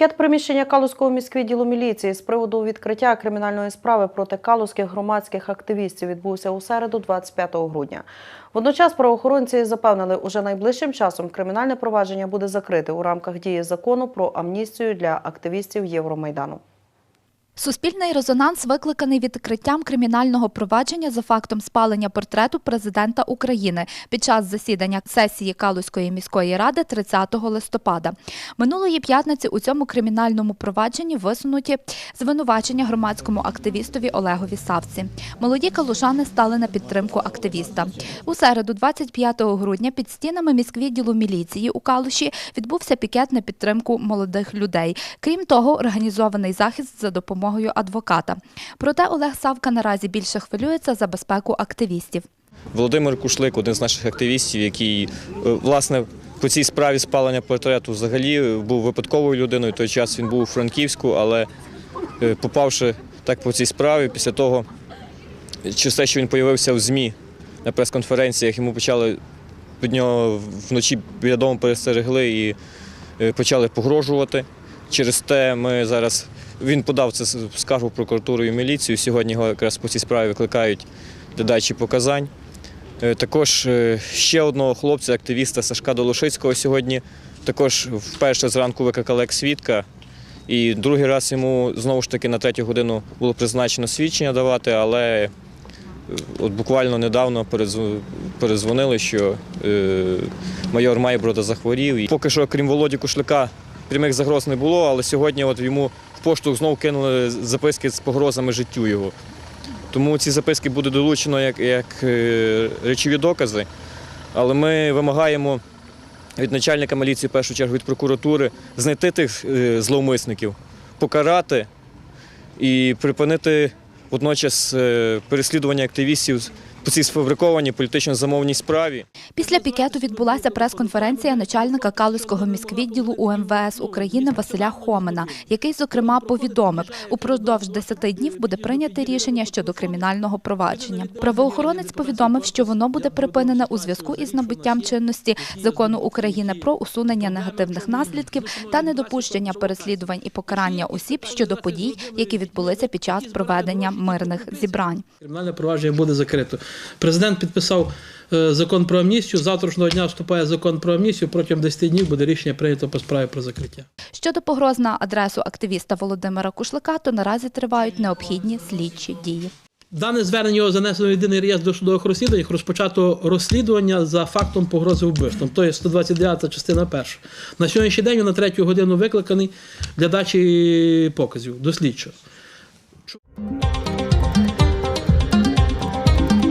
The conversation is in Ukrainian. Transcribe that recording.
Пікет приміщення Калузького міськвідділу міліції з приводу відкриття кримінальної справи проти калузьких громадських активістів відбувся у середу, 25 грудня. Водночас правоохоронці запевнили, уже найближчим часом кримінальне провадження буде закрите у рамках дії закону про амністію для активістів Євромайдану. Суспільний резонанс викликаний відкриттям кримінального провадження за фактом спалення портрету президента України під час засідання сесії Калузької міської ради 30 листопада. Минулої п'ятниці у цьому кримінальному провадженні висунуті звинувачення громадському активістові Олегові Савці. Молоді калушани стали на підтримку активіста. У середу, 25 грудня, під стінами міськвідділу міліції у Калуші відбувся пікет на підтримку молодих людей. Крім того, організований захист за допомогою адвоката. Проте Олег Савка наразі більше хвилюється за безпеку активістів. Володимир Кушлик, один з наших активістів, який е, власне по цій справі спалення портрету взагалі був випадковою людиною. Той час він був у Франківську, але е, попавши так по цій справі, після того, через те, що він з'явився в ЗМІ на прес-конференціях, йому почали від нього вночі біля дому перестерегли і е, почали погрожувати. Через те ми зараз він подав це скаргу прокуратуру і міліцію. Сьогодні його якраз по цій справі викликають для дачі показань. Е, Також е, ще одного хлопця, активіста Сашка Долошицького сьогодні також вперше зранку викликали як свідка. І другий раз йому знову ж таки на третю годину було призначено свідчення давати, але е, от буквально недавно перезвонили, що майор Майброда захворів. Поки що, крім Володі Кушлика, прямих загроз не було, але сьогодні от йому в пошту знову кинули записки з погрозами життю його. Тому ці записки буде долучено як, як е, речові докази. Але ми вимагаємо від начальника міліції, в першу чергу від прокуратури, знайти тих е, зловмисників, покарати і припинити водночас е, переслідування активістів по цій сфабрикованій політично замовній справі. Після пікету відбулася прес-конференція начальника Калузького міськвідділу УМВС України Василя Хомина, який, зокрема, повідомив, упродовж 10 днів буде прийняте рішення щодо кримінального провадження. Правоохоронець повідомив, що воно буде припинене у зв'язку із набуттям чинності закону України про усунення негативних наслідків та недопущення переслідувань і покарання осіб щодо подій, які відбулися під час проведення мирних зібрань. Кримінальне провадження буде закрито. Президент підписав е, закон про амністію. З Завтрашнього дня вступає закон про амністію. Протягом 10 днів буде рішення прийнято по справі про закриття. Щодо погроз на адресу активіста Володимира Кушлика, то наразі тривають необхідні слідчі дії. Дане звернення його занесено в єдиний реєстр досудових розслідувань. Розпочато розслідування за фактом погрози вбивством. То є 129 частина перша. На сьогоднішній день він на третю годину викликаний для дачі показів до слідчого.